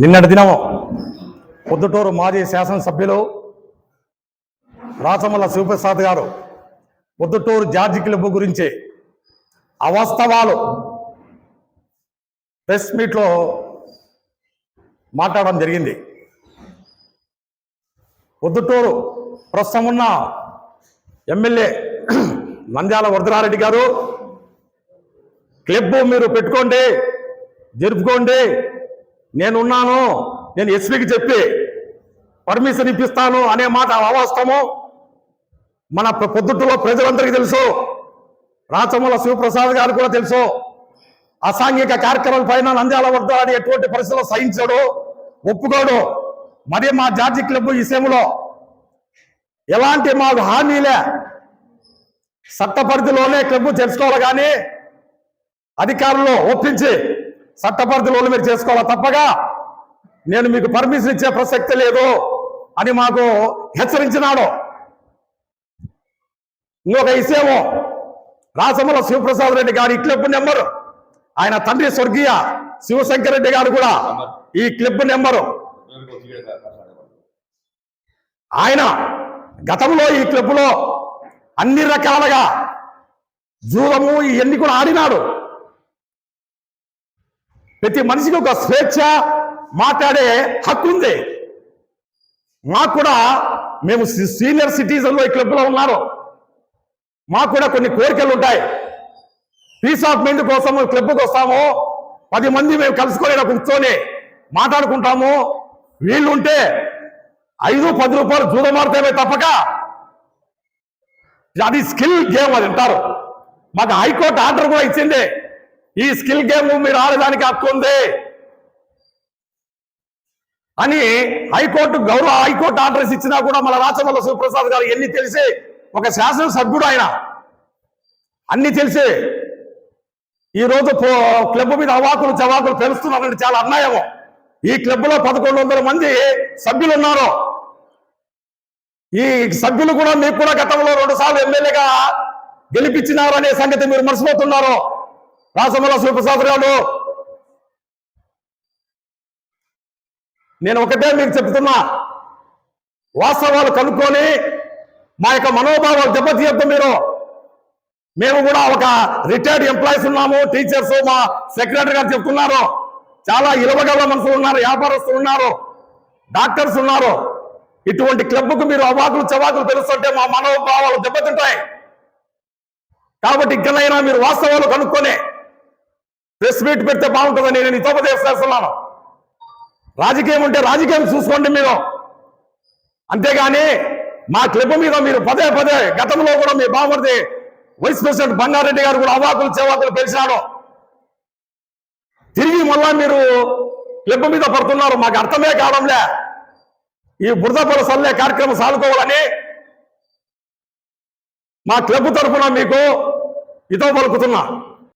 నిన్నటి దినం పొద్దుటూరు మాజీ శాసనసభ్యులు రాచమల్ల శివప్రసాద్ గారు పొద్దుటూరు జార్జి క్లబ్ గురించి అవాస్తవాలు ప్రెస్ మీట్లో మాట్లాడడం జరిగింది. పొద్దుటూరు ప్రస్తుతం ఉన్న ఎమ్మెల్యే నంద్యాల వరదరారెడ్డి గారు క్లబ్ మీరు పెట్టుకోండి జరుపుకోండి నేనున్నాను నేను ఎస్పీకి చెప్పి పర్మిషన్ ఇప్పిస్తాను అనే మాట అవాస్తవము? మన పొద్దుట్లో ప్రజలందరికీ తెలుసు రాచమూల శివప్రసాద్ గారు కూడా తెలుసు అసాంఘిక కార్యక్రమాల పైన నంద్యాల వద్ద అని ఎటువంటి పరిస్థితుల్లో సహించడు ఒప్పుకోడు. మరి మా జార్జి క్లబ్ విషయంలో ఎలాంటి మాకు హామీలే చట్ట పరిధిలోనే క్లబ్ తెలుసుకోవాలి కానీ అధికారులు ఒప్పించి చట్టపరిధిలో మీరు చేసుకోవాలి? తప్పగా. నేను మీకు పర్మిషన్ ఇచ్చే ప్రసక్తి లేదు అని మాకు హెచ్చరించినాడు. ఇంకొక విషయము రాసముల శివప్రసాద్ రెడ్డి గారి ఈ క్లబ్ నెంబరు. ఆయన తండ్రి స్వర్గీయ శివశంకర్ రెడ్డి గారు కూడా ఈ క్లబ్ నెంబరు. ఆయన గతంలో ఈ క్లబ్లో అన్ని రకాలుగా జూదము ఇవన్నీ కూడా ఆడినాడు. ప్రతి మనిషికి ఒక స్వేచ్ఛ మాట్లాడే హక్కు ఉంది. మాకు కూడా మేము సీనియర్ సిటిజన్లో ఈ క్లబ్లో ఉన్నారు. మాకు కూడా కొన్ని కోరికలు ఉంటాయి. పీస్ ఆఫ్ మైండ్ కోసం క్లబ్కి వస్తాము. పది మంది మేము కలుసుకొని కూర్చొని మాట్లాడుకుంటాము. వీళ్ళుంటే ఐదు పది రూపాయలు జూదమాడితేనే తప్పక. అది స్కిల్ గేమ్ అది అంటారు. మాకు హైకోర్టు ఆర్డర్ కూడా ఇచ్చింది. ఈ స్కిల్ గేమ్ మీరు ఆడడానికి హక్కు ఉంది అని హైకోర్టు గౌరవ హైకోర్టు ఆర్డర్స్ ఇచ్చినా కూడా మన రాచమల్ల శివప్రసాద్ గారు ఎన్ని తెలిసి ఒక శాసనసభ్యుడు ఆయన అన్ని తెలిసి ఈ రోజు క్లబ్ మీద అవాకులు చవాకులు తెలుస్తున్నారంటే చాలా అన్యాయము. ఈ క్లబ్లో పదకొండు వందల మంది సభ్యులు ఉన్నారు. ఈ సభ్యులు కూడా మీకు కూడా గతంలో రెండు సార్లు ఎమ్మెల్యేగా గెలిపించినారు అనే సంగతి మీరు మర్చిపోతున్నారు. రాసమల్ల శివప్రసాద్ గారు నేను ఒకటే మీకు చెప్తున్నా వాస్తవాలు కనుక్కొని మా యొక్క మనోభావాలు దెబ్బతీయద్దు మీరు. మేము కూడా ఒక రిటైర్డ్ ఎంప్లాయీస్ ఉన్నాము టీచర్స్ మా సెక్రటరీ గారు చెప్తున్నారు. చాలా ఇలవగల మనుషులు ఉన్నారు వ్యాపారస్తులు ఉన్నారు డాక్టర్స్ ఉన్నారు. ఇటువంటి క్లబ్కు మీరు అవాకులు చవాకులు తెలుస్తుంటే మా మనోభావాలు దెబ్బతింటాయి. కాబట్టి ఇక్కడైనా మీరు వాస్తవాలు కనుక్కొని ప్రెస్ మీట్ పెడితే బాగుంటుందని నేను హితోపదేశం చేస్తున్నాను. రాజకీయం ఉంటే రాజకీయం చూసుకోండి మీరు. అంతేగాని మా క్లబ్ మీద మీరు పదే పదే గతంలో కూడా మీ బామర్ది వైస్ ప్రెసిడెంట్ బంగారెడ్డి గారు కూడా అవాకులు చెవాకులు పెంచినాడు తిరిగి మళ్ళా మీరు క్లబ్ మీద పడుతున్నారు. మాకు అర్థమే కావడంలే. ఈ బురదపల సల్లే కార్యక్రమం సాగుకోవాలని మా క్లబ్ తరఫున మీకు ఇతో పలుకుతున్నా.